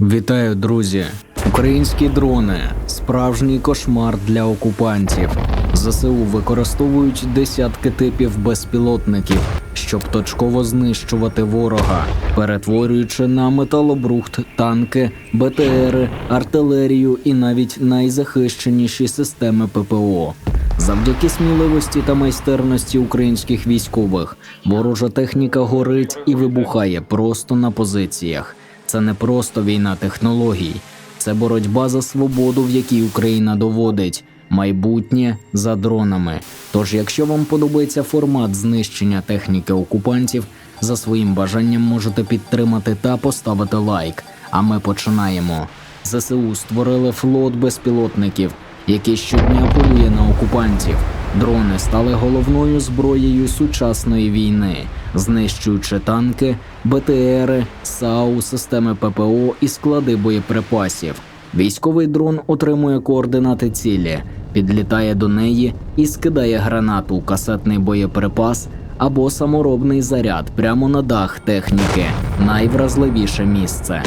Вітаю, друзі! Українські дрони справжній кошмар для окупантів. ЗСУ використовують десятки типів безпілотників, щоб точково знищувати ворога, перетворюючи на металобрухт танки, БТРи, артилерію і навіть найзахищеніші системи ППО. Завдяки сміливості та майстерності українських військових ворожа техніка горить і вибухає просто на позиціях. Це не просто війна технологій, це боротьба за свободу, в якій Україна доводить майбутнє за дронами. Тож, якщо вам подобається формат знищення техніки окупантів, за своїм бажанням можете підтримати та поставити лайк. А ми починаємо. ЗСУ створили флот безпілотників, який щодня полює на окупантів. Дрони стали головною зброєю сучасної війни, знищуючи танки, БТРи, САУ, системи ППО і склади боєприпасів. Військовий дрон отримує координати цілі, підлітає до неї і скидає гранату, касетний боєприпас або саморобний заряд прямо на дах техніки, найвразливіше місце.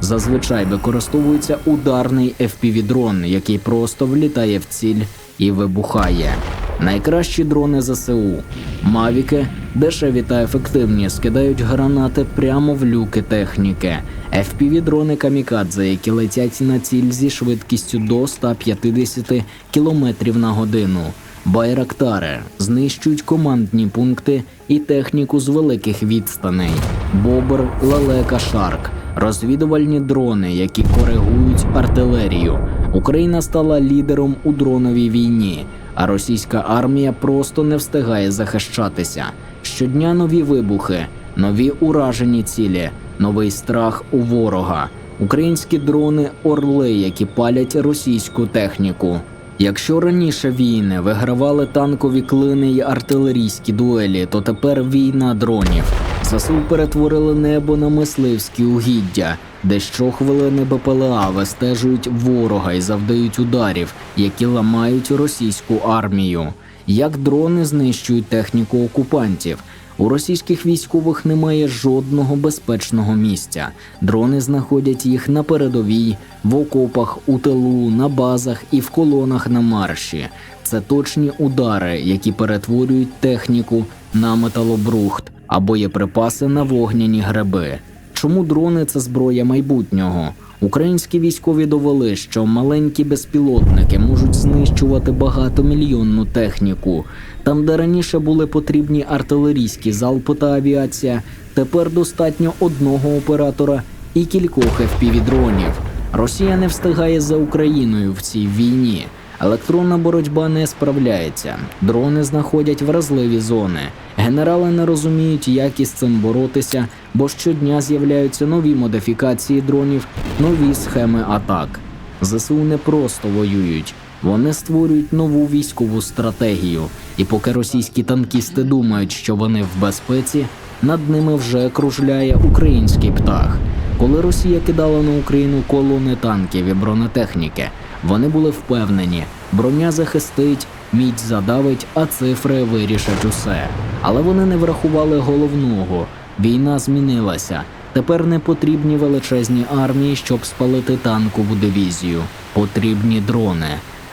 Зазвичай використовується ударний FPV-дрон, який просто влітає в ціль і вибухає. Найкращі дрони ЗСУ Мавіки дешеві та ефективні скидають гранати прямо в люки техніки. FPV-дрони камікадзе, які летять на ціль зі швидкістю до 150 км на годину. Байрактари знищують командні пункти і техніку з великих відстаней. Бобр, лелека, шарк, розвідувальні дрони, які коригують артилерію. Україна стала лідером у дроновій війні, а російська армія просто не встигає захищатися. Щодня нові вибухи, нові уражені цілі, новий страх у ворога. Українські дрони орли, які палять російську техніку. Якщо раніше війни вигравали танкові клини й артилерійські дуелі, то тепер війна дронів. ЗСУ перетворили небо на мисливські угіддя, де щохвилини БПЛА вистежують ворога і завдають ударів, які ламають російську армію. Як дрони знищують техніку окупантів? У російських військових немає жодного безпечного місця. Дрони знаходять їх на передовій, в окопах, у тилу, на базах і в колонах на марші. Це точні удари, які перетворюють техніку на металобрухт, а боєприпаси на вогняні гриби. Чому дрони це зброя майбутнього? Українські військові довели, що маленькі безпілотники можуть знищувати багатомільйонну техніку. Там, де раніше були потрібні артилерійські залпи та авіація, тепер достатньо одного оператора і кількох FPV-дронів. Росія не встигає за Україною в цій війні. Електронна боротьба не справляється. Дрони знаходять вразливі зони. Генерали не розуміють, як із цим боротися, бо щодня з'являються нові модифікації дронів, нові схеми атак. ЗСУ не просто воюють, вони створюють нову військову стратегію. І поки російські танкісти думають, що вони в безпеці, над ними вже кружляє український птах. Коли Росія кидала на Україну колони танків і бронетехніки, вони були впевнені, броня захистить, мідь задавить, а цифри вирішать усе. Але вони не врахували головного: війна змінилася. Тепер не потрібні величезні армії, щоб спалити танкову дивізію. Потрібні дрони.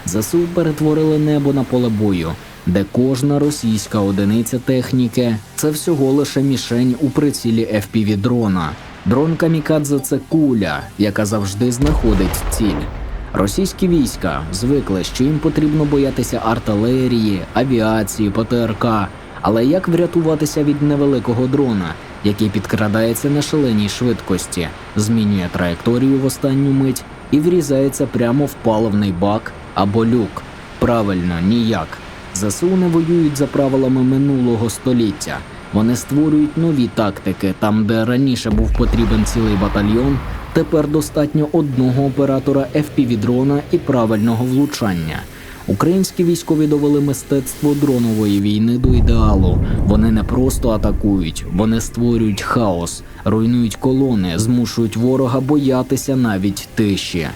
ЗСУ перетворили небо на поле бою, де кожна російська одиниця техніки це всього лише мішень у прицілі FPV дрона. Дрон камікадзе це куля, яка завжди знаходить ціль. Російські війська звикли, що їм потрібно боятися артилерії, авіації, ПТРК. Але як врятуватися від невеликого дрона, який підкрадається на шаленій швидкості, змінює траєкторію в останню мить і врізається прямо в паливний бак або люк? Правильно, ніяк. ЗСУ не воюють за правилами минулого століття. Вони створюють нові тактики. Там, де раніше був потрібен цілий батальйон, тепер достатньо одного оператора FPV-дрона і правильного влучання. Українські військові довели мистецтво дронової війни до ідеалу. Вони не просто атакують, вони створюють хаос, руйнують колони, змушують ворога боятися навіть тиші.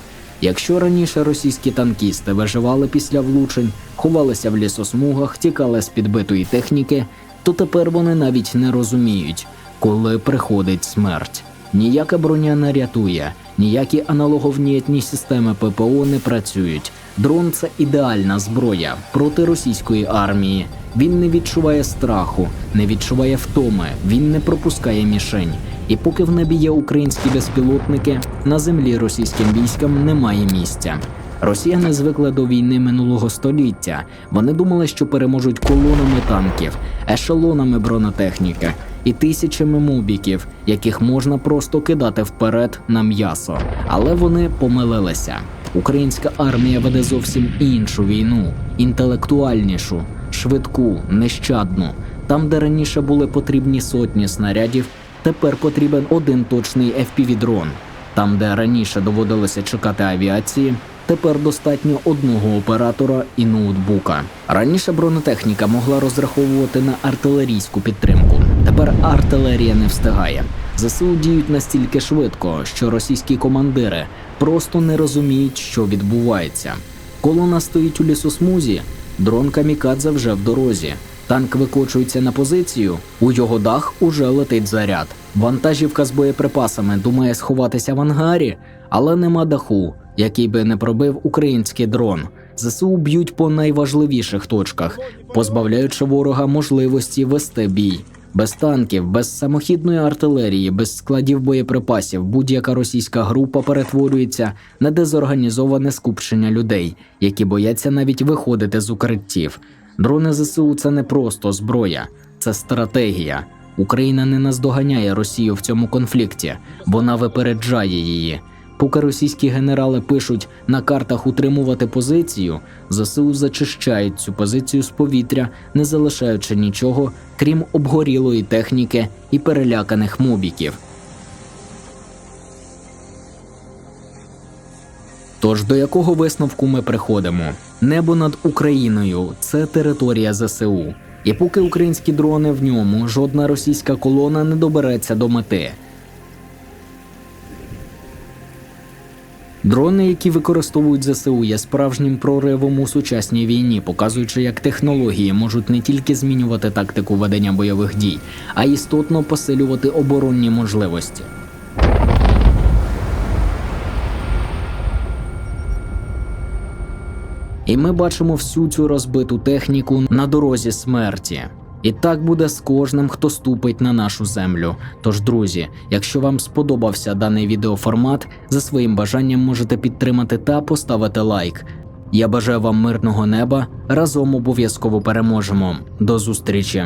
Якщо раніше російські танкісти виживали після влучень, ховалися в лісосмугах, тікали з підбитої техніки, то тепер вони навіть не розуміють, коли приходить смерть. Ніяка броня не рятує, ніякі аналоговнітні системи ППО не працюють. Дрон це ідеальна зброя проти російської армії. Він не відчуває страху, не відчуває втоми, він не пропускає мішень. І поки в небі є українські безпілотники, на землі російським військам немає місця. Росіяни звикли до війни минулого століття. Вони думали, що переможуть колонами танків, ешелонами бронетехніки і тисячами мубіків, яких можна просто кидати вперед на м'ясо. Але вони помилилися. Українська армія веде зовсім іншу війну, інтелектуальнішу, швидку, нещадну. Там, де раніше були потрібні сотні снарядів, тепер потрібен один точний FPV-дрон. Там, де раніше доводилося чекати авіації, тепер достатньо одного оператора і ноутбука. Раніше бронетехніка могла розраховувати на артилерійську підтримку. Тепер артилерія не встигає. ЗСУ діють настільки швидко, що російські командири просто не розуміють, що відбувається. Колона стоїть у лісосмузі, дрон камікадзе вже в дорозі. Танк викочується на позицію, у його дах уже летить заряд. Вантажівка з боєприпасами думає сховатися в ангарі, але нема даху, який би не пробив український дрон. ЗСУ б'ють по найважливіших точках, позбавляючи ворога можливості вести бій. Без танків, без самохідної артилерії, без складів боєприпасів будь-яка російська група перетворюється на дезорганізоване скупчення людей, які бояться навіть виходити з укриттів. Дрони ЗСУ це не просто зброя, це стратегія. Україна не наздоганяє Росію в цьому конфлікті, вона випереджає її. Поки російські генерали пишуть на картах утримувати позицію, ЗСУ зачищають цю позицію з повітря, не залишаючи нічого, крім обгорілої техніки і переляканих мобіків. Тож до якого висновку ми приходимо? Небо над Україною це територія ЗСУ. І поки українські дрони в ньому, жодна російська колона не добереться до мети. Дрони, які використовують ЗСУ, є справжнім проривом у сучасній війні, показуючи, як технології можуть не тільки змінювати тактику ведення бойових дій, а істотно посилювати оборонні можливості. І ми бачимо всю цю розбиту техніку на дорозі смерті. І так буде з кожним, хто ступить на нашу землю. Тож, друзі, якщо вам сподобався даний відеоформат, за своїм бажанням можете підтримати та поставити лайк. Я бажаю вам мирного неба. Разом обов'язково переможемо. До зустрічі!